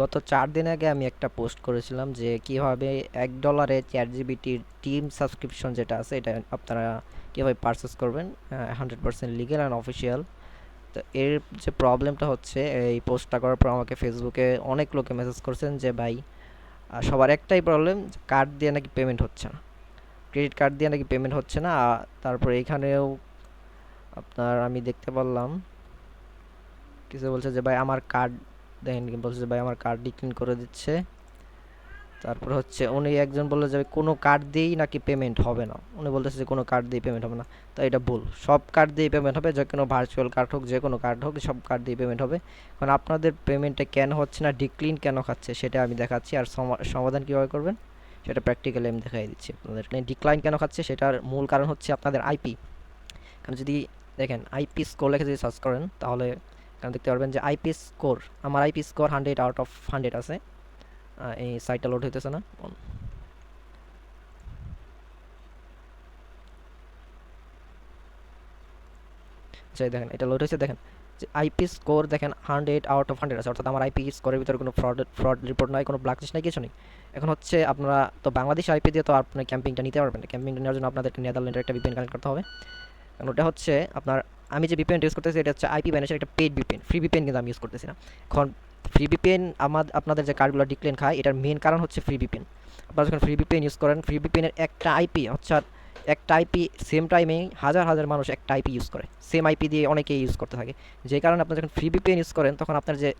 গত চার দিন আগে আমি একটা পোস্ট করেছিলাম যে কীভাবে এক ডলারে চ্যাট জিবিটির টিম সাবস্ক্রিপশন যেটা আছে, এটা আপনারা কীভাবে পারচেস করবেন hundred percent legal and official তো এর যে প্রবলেমটা হচ্ছে, এই পোস্টটা করার পর আমাকে ফেসবুকে অনেক লোকে মেসেজ করছেন যে, ভাই সবার একটাই প্রবলেম কার্ড দিয়ে নাকি পেমেন্ট হচ্ছে না। ক্রেডিট কার্ড দিয়ে নাকি পেমেন্ট হচ্ছে না তারপরে এইখানেও আপনার আমি দেখতে পারলাম, কিছু বলছে যে, ভাই, আমার কার্ড দেখেন কি বলছে ভাই, আমার কার্ড ডিক্লিন করে দিচ্ছে। তারপর হচ্ছে উনি একজন বলল যে কোনো কার্ড দিয়েই নাকি পেমেন্ট হবে না। উনি বলতেছে যে, কোনো কার্ড দিয়ে পেমেন্ট হবে না। তো এটা ভুল। সব কার্ড দিয়ে পেমেন্ট হবে, যে কোনো ভার্চুয়াল কার্ড হোক, যে কোনো কার্ড হোক, সব কার্ড দিয়ে পেমেন্ট হবে। কারণ আপনাদের পেমেন্টটা কেন হচ্ছে না ডিক্লিন কেন খাচ্ছে, সেটা আমি দেখাচ্ছি। আর সমা- সমাধান কীভাবে করবেন, সেটা প্র্যাকটিক্যালি আমি দেখাই দিচ্ছি আপনাদের। ডিক্লাইন কেন খাচ্ছে, সেটার মূল কারণ হচ্ছে আপনাদের আইপি কারণ যদি দেখেন আইপি স্কোর লেখে যদি সার্চ করেন, তাহলে এখানে দেখতে পারবেন যে আইপি স্কোর আমার IP score hundred out of hundred আছে। এই সাইটটা লোড হইতেছে না। আচ্ছা এই দেখেন, এটা লোড হয়েছে দেখেন। যে আইপি স্কোর দেখেন হান্ড্রেড আউট অফ হান্ড্রেড আছে, অর্থাৎ আমার আইপি স্কোরের ভিতরে কোনো ফ্রড ফ্রড রিপোর্ট নাই, কোনো ব্ল্যাক লিস্ট নাই, কিছু নেই। এখন হচ্ছে আপনারা, তো বাংলাদেশ আইপি দিয়ে তো আপনি ক্যাম্পিংটা নিতে পারবেন ক্যাম্পিংটা নেওয়ার জন্য আপনাদেরকে নেদারল্যান্ডের একটা ভিপিএন কানেক্ট করতে হবে। কারণ ওটা হচ্ছে আপনার, আমি যে ভিপিএন ইউজ করতেছি, এটা হচ্ছে আইপি ম্যানেজার একটা পেড ভিপিএন ফ্রি ভিপিএন কিন্তু আমি ইউজ করতেছি না। এখন ফ্রি ভিপিএন আমার আপনাদের যে কার্ডগুলো ডিক্লেন খায়, এটার মেন কারণ হচ্ছে ফ্রি ভিপিএন আপনারা যখন ফ্রি ভিপিএন ইউজ করেন ফ্রি ভিপিএনের একটা আইপি হচ্ছে একটা আইপি সেম টাইমে হাজার হাজার মানুষ একটা আইপি ইউজ করে। সেম আইপি দিয়ে অনেকেই ইউজ করতে থাকে। যে কারণে আপনার যখন ফ্রি ভিপিএন ইউজ করেন, তখন আপনার যে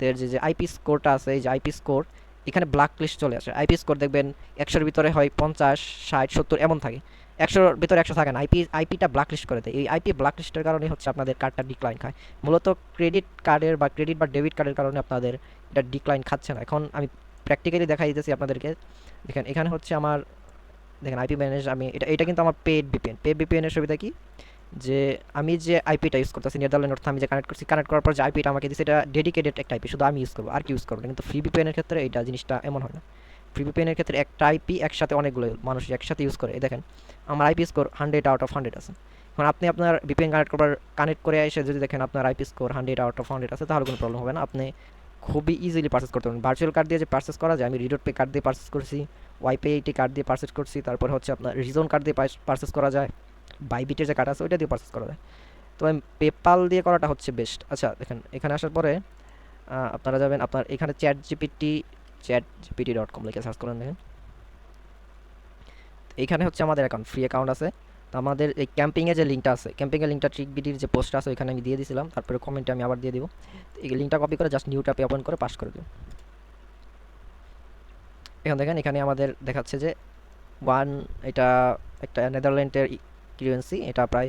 যে যে আইপি স্কোরটা আছে, এই যে আইপি স্কোর এখানে ব্ল্যাক লিস্ট চলে আসে। আইপি স্কোর দেখবেন একশোর ভিতরে হয় পঞ্চাশ, ষাট, সত্তর, এমন থাকে। একশোর ভিতরে একশো থাকে না। আইপি আইপিটা ব্ল্যাক লিস্ট করে দেয়। এই আইপি ব্ল্যাক লিস্টের কারণে হচ্ছে আপনাদের কার্ডটা ডিক্লাইন খায়। মূলত ক্রেডিট কার্ডের বা ক্রেডিট বা ডেবিট কার্ডের কারণে আপনাদের এটা ডিক্লাইন খাচ্ছে না। এখন আমি প্র্যাকটিক্যালি দেখাই দিতেছি আপনাদেরকে। দেখেন, এখানে হচ্ছে আমার, দেখেন আইপি ম্যানেজ আমি, এটা এটা কিন্তু আমার পেড বিপিএন পেড বিপিএনের সুবিধা কি? যে আমি যে আইপিটা ইউজ করতেছি নেদারল্যান্ড অর্থ আমি যে কানেক্ট করছি কানেক্ট করার পর যে আইপিটা আমাকে দিচ্ছে এটা ডেডিকেটেড একটা আইপি শুধু আমি ইউজ করব, আর কি ইউজ করব কিন্তু ফ্রি বিপিএনের ক্ষেত্রে এটা জিনিসটা এমন হয় না। ফ্রি বিপিএনের ক্ষেত্রে একটা আইপি একসাথে অনেকগুলো মানুষ একসাথে ইউজ করে। দেখেন, আমার IP score hundred out of hundred আছে। এখন আপনি আপনার বিপিএন কানেক্ট করবার কানেক্ট করে এসে যদি দেখেন আপনার IP score hundred out of hundred আছে, তাহলে কোনো প্রবলেম হবে না। আপনি খুবই ইজিলি পারচেস করতে পারবেন। ভার্চুয়াল কার্ড দিয়ে যে পারচেস করা যায়, আমি রিডোট পে কার্ড দিয়ে পারচেস করছি ওয়াইপে এইটি কার্ড দিয়ে পারচেস করছি, তারপর হচ্ছে আপনার রিজন কার্ড দিয়ে পারচেস করা যায় বাইবিটের যে কার্ড আছে, ওইটা দিয়ে পারচেস করা যায়। তো পেপাল দিয়ে করাটা হচ্ছে বেস্ট আচ্ছা দেখেন, এখানে আসার পরে আপনারা যাবেন, আপনার এখানে chat GPT chat GPT dot com লিখে সার্চ করেন দেখেন। এইখানে হচ্ছে আমাদের অ্যাকাউন্ট ফ্রি অ্যাকাউন্ট আছে। তো আমাদের এই ক্যাম্পিংয়ে যে লিঙ্কটা আছে ক্যাম্পিংয়ের লিঙ্কটা ট্রিক বিডির যে পোস্ট আছে, ওইখানে আমি দিয়ে দিয়েছিলাম তারপরে কমেন্টে আমি আবার দিয়ে দিব। এই লিঙ্কটা কপি করে জাস্ট নিউ ট্যাপে ওপেন করে পাস করে দিন এখন দেখেন, এখানে আমাদের দেখাচ্ছে যে ওয়ান এটা একটা নেদারল্যান্ডের কিউরেন্সি এটা প্রায়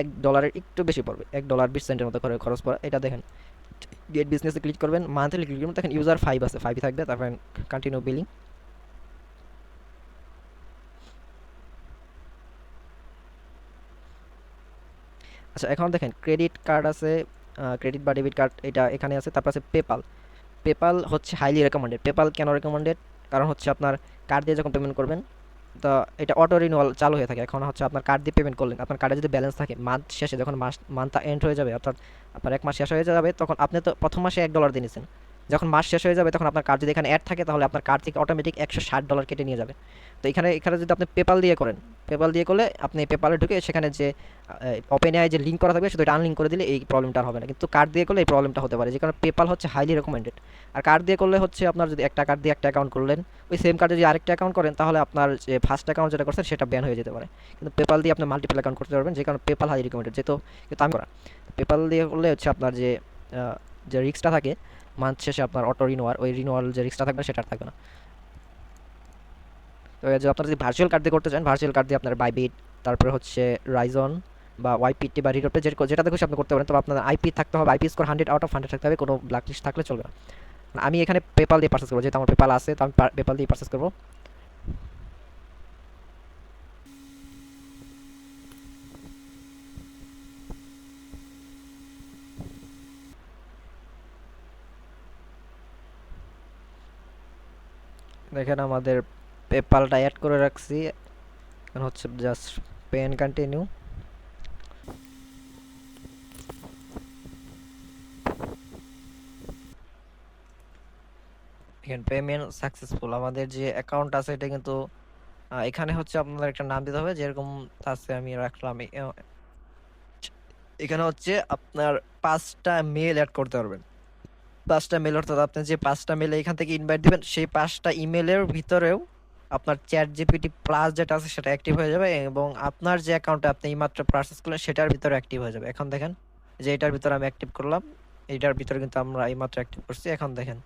এক ডলারের একটু বেশি পড়বে। এক ডলার বিশ সেন্টের মতো করে খরচ পড়ে। এটা দেখেন গেট বিজনেসে ক্লিক করবেন মান্থলি ক্লিক করবেন দেখেন ইউজার ফাইভ আছে ফাইভই থাকবে, তারপর কন্টিনিউ বিলিং আচ্ছা এখন দেখেন ক্রেডিট কার্ড আছে ক্রেডিট বা ডেবিট কার্ড এটা এখানে আছে, তারপর আছে পেপাল পেপাল হচ্ছে হাইলি রেকমেন্ডেড পেপাল কেন রেকমেন্ডেড কারণ হচ্ছে আপনার কার্ড দিয়ে যখন পেমেন্ট করবেন তো এটা অটো রিনিউয়াল চালু হয়ে থাকে। এখন হচ্ছে আপনার কার্ড দিয়ে পেমেন্ট করলেন। আপনার কার্ডে যদি ব্যালেন্স থাকে মান্থ শেষে যখন মাস মান্থটা এন্ড হয়ে যাবে, অর্থাৎ আপনার এক মাস শেষ হয়ে যাবে, তখন আপনি তো প্রথম মাসে এক ডলার দিয়ে যখন মাস শেষ হয়ে যাবে, তখন আপনার কার্ড যদি এখানে অ্যাড থাকে, তাহলে আপনার কার্ড থেকে অটোমেটিক একশো ষাট ডলার কেটে নিয়ে যাবে। তো এখানে এখানে যদি আপনি পেপাল দিয়ে করেন পেপাল দিয়ে করলে আপনি পেপালে ঢুকে সেখানে যে ওপেন আয় যে লিঙ্ক করা থাকবে এটা আনলিঙ্ক করে দিলে এই প্রবলেমটা হবে না। কিন্তু কার্ড দিয়ে করলে এই প্রবলেমটা হতে পারে। যে কারণে পেপাল হচ্ছে হাইলি রেকমেন্ডেড আর কার্ড দিয়ে করলে হচ্ছে আপনার যদি একটা কার্ড দিয়ে একটা অ্যাকাউন্ট করলেন, ওই সেম কার্ডে যদি আরেকটা অ্যাকাউন্ট করেন, তাহলে আপনার যে ফার্স্ট অ্যাকাউন্ট যেটা করছেন, সেটা ব্যান হয়ে যেতে পারে। কিন্তু পেপাল দিয়ে আপনি মাল্টিপল অ্যাকাউন্ট করতে পারবেন, যে কারণে পেপাল হাই রেকমেন্ডেড যেহেতু কিন্তু আমি করা। পেপাল দিয়ে করলে হচ্ছে আপনার যে যে রিক্সটা থাকে মান্থ শেষে আপনার অটো রিনোয়াল ওই রিনোয়াল যে রিক্সটা থাকবে সেটা থাকবে না। তো যে আপনারা যদি ভার্চুয়াল কার্ড দিয়ে করতে চান ভার্চুয়াল কার্ড দিয়ে আপনার বাইবিট তারপরে হচ্ছে রাইজন বা ওয়াইপিটি বা রিডোপে যে যেটাতে খুশি আপনি করতে পারেন তবে আপনার আইপি থাকতে হবে IP score hundred out of hundred থাকতে হবে, কোনো ব্ল্যাক লিস্ট থাকলে চলবে না। আমি এখানে পেপাল দিয়ে পার্সেস করব, যেহেতু আমার পেপাল আছে, তো আমি পেপাল দিয়ে পার্সেস করব। দেখেন আমাদের পেপালটা অ্যাড করে রাখছি। এখন হচ্ছে জাস্ট পেন কন্টিনিউ দেখেন পেমেন্ট সাকসেসফুল আমাদের যে অ্যাকাউন্ট আছে এটা কিন্তু এখানে হচ্ছে আপনাদের একটা নাম দিতে হবে। যেরকম আছে আমি রাখলাম এখানে হচ্ছে আপনার পাঁচটা মেল অ্যাড করতে পারবেন। পাঁচটা মেল অর্থাৎ আপনি যে পাঁচটা মেলে এখান থেকে ইনভাইট দিবেন, সেই পাঁচটা ইমেলের ভিতরেও আপনার চ্যাট জিপিটি প্লাস যেটা আছে সেটা অ্যাক্টিভ হয়ে যাবে এবং আপনার যে অ্যাকাউন্টে আপনি এইমাত্র প্রসেস করলেন, সেটার ভিতরে অ্যাক্টিভ হয়ে যাবে। এখন দেখেন যে এটার ভিতরে আমি অ্যাক্টিভ করলাম এটার ভিতরে কিন্তু আমরা এইমাত্র অ্যাক্টিভ করছি। এখন দেখেন,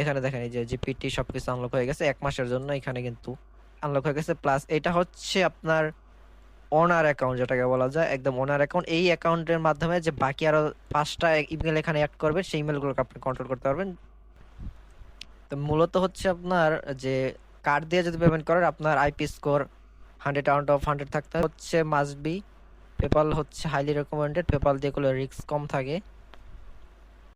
এখানে দেখেন এই যে জিপিটি সব কিছু আনলক হয়ে গেছে, এক মাসের জন্য এখানে কিন্তু আনলক হয়ে গেছে। প্লাস এটা হচ্ছে আপনার ওনার অ্যাকাউন্ট যেটাকে বলা যায়, একদম অনার অ্যাকাউন্ট এই অ্যাকাউন্টের মাধ্যমে যে বাকি আরও পাঁচটা ইমেল এখানে অ্যাড করবে সেই ইমেলগুলোকে আপনি কন্ট্রোল করতে পারবেন। তো মূলত হচ্ছে আপনার যে কার্ড দিয়ে যদি পেমেন্ট করেন, আপনার IP score hundred out of hundred থাকতে হচ্ছে মাস্ট বি পেপাল হচ্ছে হাইলি রেকমেন্ডেড পেপাল দিয়ে রিস্ক কম থাকে।